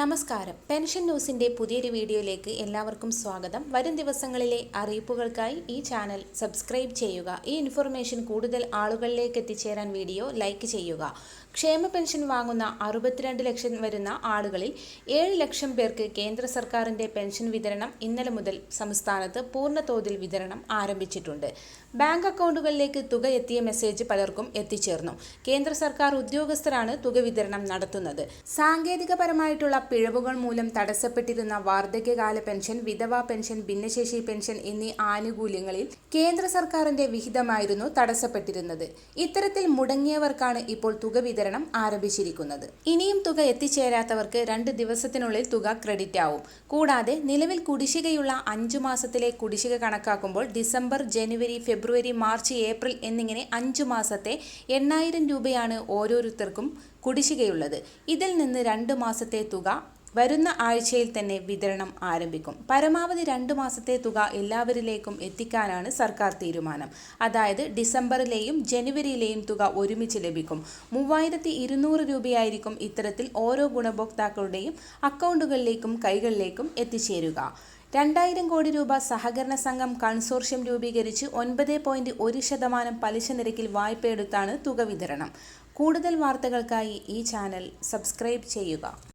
നമസ്കാരം. പെൻഷൻ ന്യൂസിന്റെ പുതിയൊരു വീഡിയോയിലേക്ക് എല്ലാവർക്കും സ്വാഗതം. വരും ദിവസങ്ങളിലെ അറിയിപ്പുകൾക്കായി ഈ ചാനൽ സബ്സ്ക്രൈബ് ചെയ്യുക. ഈ ഇൻഫർമേഷൻ കൂടുതൽ ആളുകളിലേക്ക് എത്തിച്ചേരാൻ വീഡിയോ ലൈക്ക് ചെയ്യുക. ക്ഷേമ പെൻഷൻ വാങ്ങുന്ന അറുപത്തിരണ്ട് ലക്ഷം വരുന്ന ആളുകളിൽ ഏഴ് ലക്ഷം പേർക്ക് കേന്ദ്ര സർക്കാരിന്റെ പെൻഷൻ വിതരണം ഇന്നലെ മുതൽ സംസ്ഥാനത്ത് പൂർണ തോതിൽ വിതരണം ആരംഭിച്ചിട്ടുണ്ട്. ബാങ്ക് അക്കൗണ്ടുകളിലേക്ക് തുക എത്തിയ മെസ്സേജ് പലർക്കും എത്തിച്ചേർന്നു. കേന്ദ്ര സർക്കാർ ഉദ്യോഗസ്ഥരാണ് തുക വിതരണം നടത്തുന്നത്. സാങ്കേതികപരമായിട്ടുള്ള പിഴവുകൾ മൂലം തടസ്സപ്പെട്ടിരുന്ന വാർദ്ധക്യകാല പെൻഷൻ വിധവാ പെൻഷൻ ഭിന്നശേഷി പെൻഷൻ എന്നീ ആനുകൂല്യങ്ങളിൽ കേന്ദ്ര സർക്കാരിന്റെ വിഹിതമായിരുന്നു തടസ്സപ്പെട്ടിരുന്നത്. ഇത്തരത്തിൽ മുടങ്ങിയവർക്കാണ് ഇപ്പോൾ തുക വിതരണം ആരംഭിച്ചിരിക്കുന്നത്. ഇനിയും തുക എത്തിച്ചേരാത്തവർക്ക് രണ്ട് ദിവസത്തിനുള്ളിൽ തുക ക്രെഡിറ്റ് ആവും. കൂടാതെ നിലവിൽ കുടിശ്ശികയുള്ള അഞ്ചു മാസത്തിലെ കുടിശ്ശിക കണക്കാക്കുമ്പോൾ December January February March April എന്നിങ്ങനെ അഞ്ചു മാസത്തെ എണ്ണായിരം രൂപയാണ് ഓരോരുത്തർക്കും കുടിശ്ശികയുള്ളത്. ഇതിൽ നിന്ന് രണ്ട് മാസത്തെ തുക വരുന്ന ആഴ്ചയിൽ തന്നെ വിതരണം ആരംഭിക്കും. പരമാവധി രണ്ട് മാസത്തെ തുക എല്ലാവരിലേക്കും എത്തിക്കാനാണ് സർക്കാർ തീരുമാനം. അതായത് ഡിസംബറിലെയും ജനുവരിയിലെയും തുക ഒരുമിച്ച് ലഭിക്കും. മൂവായിരത്തി ഇരുന്നൂറ് രൂപയായിരിക്കും ഇത്തരത്തിൽ ഓരോ ഗുണഭോക്താക്കളുടെയും അക്കൗണ്ടുകളിലേക്കും കൈകളിലേക്കും എത്തിച്ചേരുക. രണ്ടായിരം കോടി രൂപ സഹകരണ സംഘം കൺസോർഷ്യം രൂപീകരിച്ച് ഒൻപത് പോയിന്റ് ഒരു ശതമാനം പലിശ നിരക്കിൽ വായ്പയെടുത്താണ് തുക വിതരണം. കൂടുതൽ വാർത്തകൾക്കായി ഈ ചാനൽ സബ്സ്ക്രൈബ് ചെയ്യുക.